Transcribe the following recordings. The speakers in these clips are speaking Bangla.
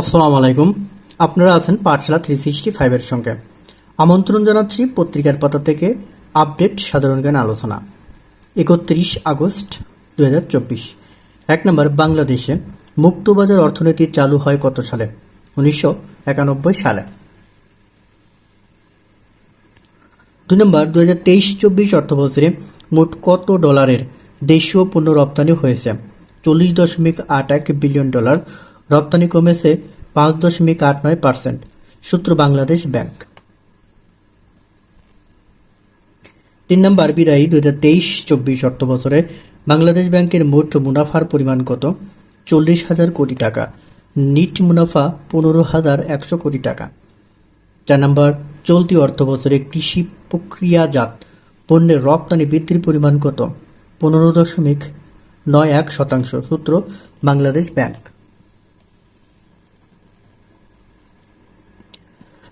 আসসালামু আলাইকুম। আপনারা আছেন পাঠশালা থ্রি সিক্সটি ফাইভের সঙ্গে। আমন্ত্রণ জানাচ্ছি পত্রিকার পাতা থেকে আপডেট সাধারণ জ্ঞান আলোচনা। একত্রিশ আগস্ট দু এক নম্বর, বাংলাদেশে মুক্তবাজার অর্থনীতি চালু হয় কত সালে? উনিশশো একানব্বই সালে। দুই নম্বর দু হাজার তেইশ চব্বিশ অর্থবছরে মোট কত ডলারের দেশীয় পণ্য রপ্তানি হয়েছে? চল্লিশ দশমিক আট এক বিলিয়ন ডলার রপ্তানি কমেছে পাঁচ দশমিক আট নয় পার্সেন্ট। সূত্র বাংলাদেশ ব্যাংক। তিন নম্বর বিদায়ী দু হাজার তেইশ চব্বিশ অর্থ বছরে বাংলাদেশ ব্যাংকের মোট মুনাফার পরিমাণ কত? চল্লিশ হাজার কোটি টাকা। নিট মুনাফা পনেরো হাজার একশো কোটি টাকা। চার নম্বর, চলতি অর্থ বছরে কৃষি প্রক্রিয়াজাত পণ্যের রপ্তানি বৃদ্ধির পরিমাণ কত? পনেরো দশমিক নয় এক শতাংশ। সূত্র বাংলাদেশ ব্যাংক।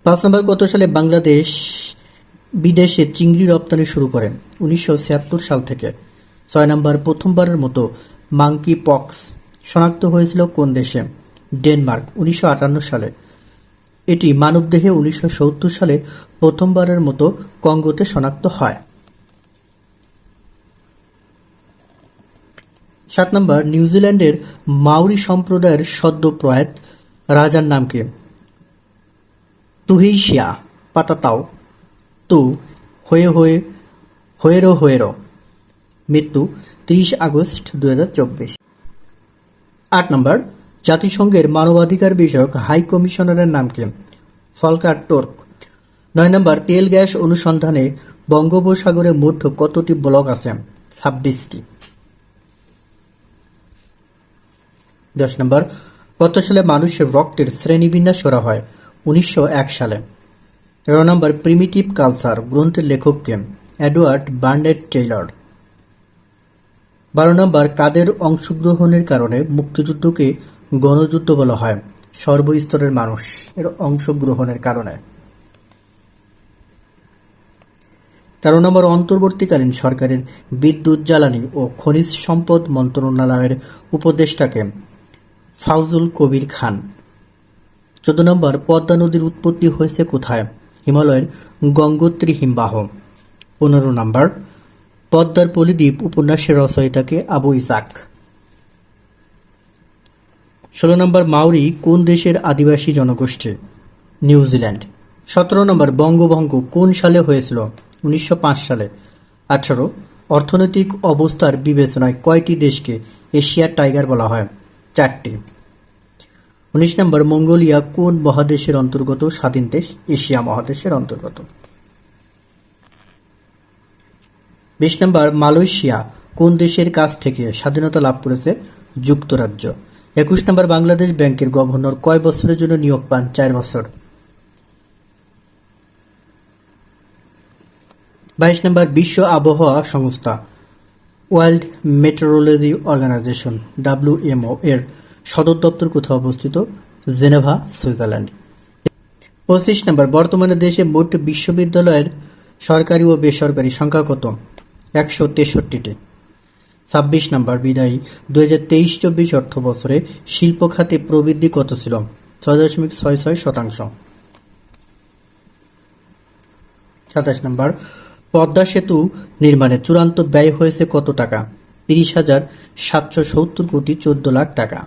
পাঁচ নম্বর কত সালে বাংলাদেশ বিদেশে চিংড়ি রপ্তানি শুরু করে? উনিশশো সাল থেকে। ছয় নম্বর, প্রথমবারের মতো মাঙ্কি পক্স শনাক্ত হয়েছিল কোন দেশে? ডেনমার্ক, উনিশশো আটান্ন সালে। এটি মানবদেহে উনিশশো সত্তর সালে প্রথমবারের মতো কঙ্গোতে শনাক্ত হয়। সাত নম্বর, নিউজিল্যান্ডের মাউরি সম্প্রদায়ের সদ্য প্রয়াত রাজার নাম কি? তুহিশিয়া পাতাতাও। তু, হয়ে হয়ে, হয়েরো হয়েরো। মৃত্যু তিরিশ আগস্ট দু আট নম্বর, জাতিসংঘের মানবাধিকার বিষয়ক হাই কমিশনারের নাম কি? ফলকার টোর্ক। নয় নম্বর, তেল গ্যাস অনুসন্ধানে বঙ্গোপসাগরে মোট কতটি ব্লক আছে? ছাব্বিশটি। দশ নম্বর, কত সালে মানুষের রক্তের শ্রেণীবিন্যাস করা হয়? উনিশশো এক সালে। তেরো নম্বর প্রিমিটিভ কালচার গ্রন্থের লেখককে এডওয়ার্ড বার্নেট টেইলর। বারো নম্বর কাদের অংশগ্রহণের কারণে মুক্তিযুদ্ধকে গণযুদ্ধ বলা হয়, সর্বস্তরের মানুষ এর অংশগ্রহণের কারণে। তেরো নম্বর অন্তর্বর্তীকালীন সরকারের বিদ্যুৎ, জ্বালানি ও খনিজ সম্পদ মন্ত্রণালয়ের উপদেষ্টাকে ফাউজুল কবির খান চোদ্দ নম্বর, পদ্মা নদীর উৎপত্তি হয়েছে কোথায়? হিমালয়ের গঙ্গোত্রী হিমবাহ। পনেরো নম্বর, পদ্মার পলিদ্বীপ উপন্যাসের রচয়িতাকে আবু ইসাক। ষোলো নম্বর মাউরি কোন দেশের আদিবাসী জনগোষ্ঠী? নিউজিল্যান্ড। সতেরো নম্বর, বঙ্গভঙ্গ কোন সালে হয়েছিল? উনিশশো পাঁচ সালে। আঠারো, অর্থনৈতিক অবস্থার বিবেচনায় কয়টি দেশকে এশিয়ার টাইগার বলা হয়? চারটি। উনিশ নম্বর, মঙ্গোলিয়া কোন মহাদেশের অন্তর্গত? স্বাধীন দেশ, এশিয়া মহাদেশের অন্তর্গত। বিশ নম্বর, মালয়েশিয়া কোন দেশের কাছ থেকে স্বাধীনতা লাভ করেছে? যুক্তরাজ্য। একুশ নম্বর, বাংলাদেশ ব্যাংকের গভর্নর কয় বছরের জন্য নিয়োগ পান? চার বছর। বাইশ নম্বর, বিশ্ব আবহাওয়া সংস্থা, ওয়ার্ল্ড মেট্রোলজি অর্গানাইজেশন ডাব্লিউএমও এর সদর দপ্তর কোথাও অবস্থিত? Geneva, Switzerland. পঁচিশ নম্বর, বর্তমানে দেশে মোট বিশ্ববিদ্যালয়ের সরকারি ও বেসরকারি সংখ্যা কত? একশো তেষট্টিটি। ছাব্বিশ নম্বর, বিদায়ী। দুই হাজার তেইশ চব্বিশ অর্থ বছরে শিল্প খাতে প্রবৃদ্ধি কত ছিল? ছয় দশমিক ছয় ছয় শতাংশ। সাতাশ নম্বর, পদ্মা সেতু নির্মাণে চূড়ান্ত ব্যয় হয়েছে কত টাকা? তিরিশ হাজার সাতশো সত্তর কোটি চোদ্দ লাখ টাকা।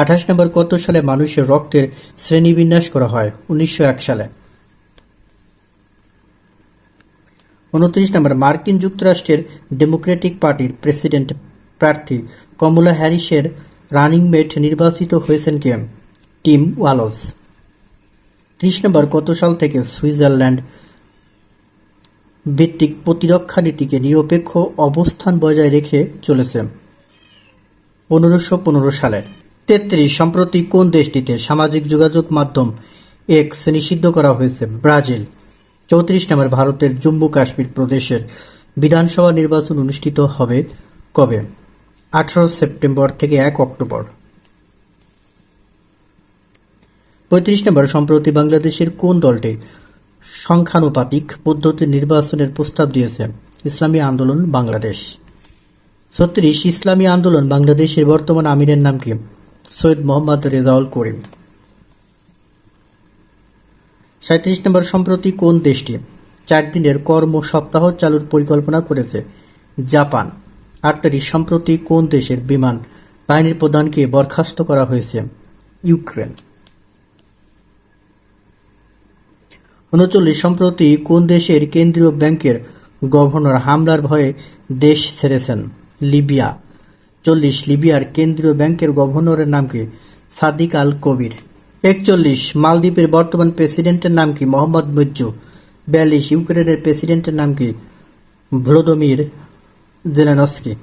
আঠাশ নম্বর কত সালে মানুষের রক্তের শ্রেণীবিন্যাস করা হয়? উনিশশো এক সালে। উনত্রিশ নম্বর, মার্কিন যুক্তরাষ্ট্রের ডেমোক্রেটিক পার্টির প্রেসিডেন্ট প্রার্থী কমলা হ্যারিসের রানিং মেট নির্বাচিত হয়েছেন কে? Team Waals. ত্রিশ নম্বর, কত সাল থেকে সুইজারল্যান্ড ভিত্তিক প্রতিরক্ষা নীতিকে নিরপেক্ষ অবস্থান বজায় রেখে চলেছে? পনেরোশো পনেরো সালে। তেত্রিশ, সম্প্রতি কোন দেশটিতে সামাজিক যোগাযোগ মাধ্যম এক্স নিষিদ্ধ করা হয়েছে? ব্রাজিল, চৌত্রিশ নম্বর ভারতের জম্মু কাশ্মীর প্রদেশের বিধানসভা নির্বাচন অনুষ্ঠিত হবে কবে? আঠারো সেপ্টেম্বর থেকে এক অক্টোবর। পঁয়ত্রিশ নম্বর, সম্প্রতি বাংলাদেশের কোন দলটি সংখ্যানুপাতিক পদ্ধতি নির্বাচনের প্রস্তাব দিয়েছে? ইসলামী আন্দোলন, বাংলাদেশ। ছত্রিশ, ইসলামী আন্দোলন, বাংলাদেশের বর্তমান আমিরের নাম কি? সৈয়দ মোহাম্মদ রেজাউল করিম। সাঁত্রিশ নম্বর, সম্প্রতি কোন দেশটি চার দিনের কর্ম সপ্তাহ চালুর পরিকল্পনা করেছে? জাপান। আটত্রিশ, সম্প্রতি কোন দেশের বিমান বাহিনীর প্রধানকে বরখাস্ত করা হয়েছে? ইউক্রেন। উনচল্লিশ, সম্প্রতি কোন দেশের কেন্দ্রীয় ব্যাংকের গভর্নর হামলার ভয়ে দেশ ছেড়েছেন? লিবিয়া। চল্লিশ লিবিয়ার কেন্দ্রীয় ব্যাংকের গভর্নরের নাম কি? সাদিক আল কবির। একচল্লিশ মালদ্বীপের বর্তমান প্রেসিডেন্টের নাম কি? মোহাম্মদ মুজ্জু। বিয়াল্লিশ ইউক্রেনের প্রেসিডেন্টের নাম কি? Volodymyr Zelensky.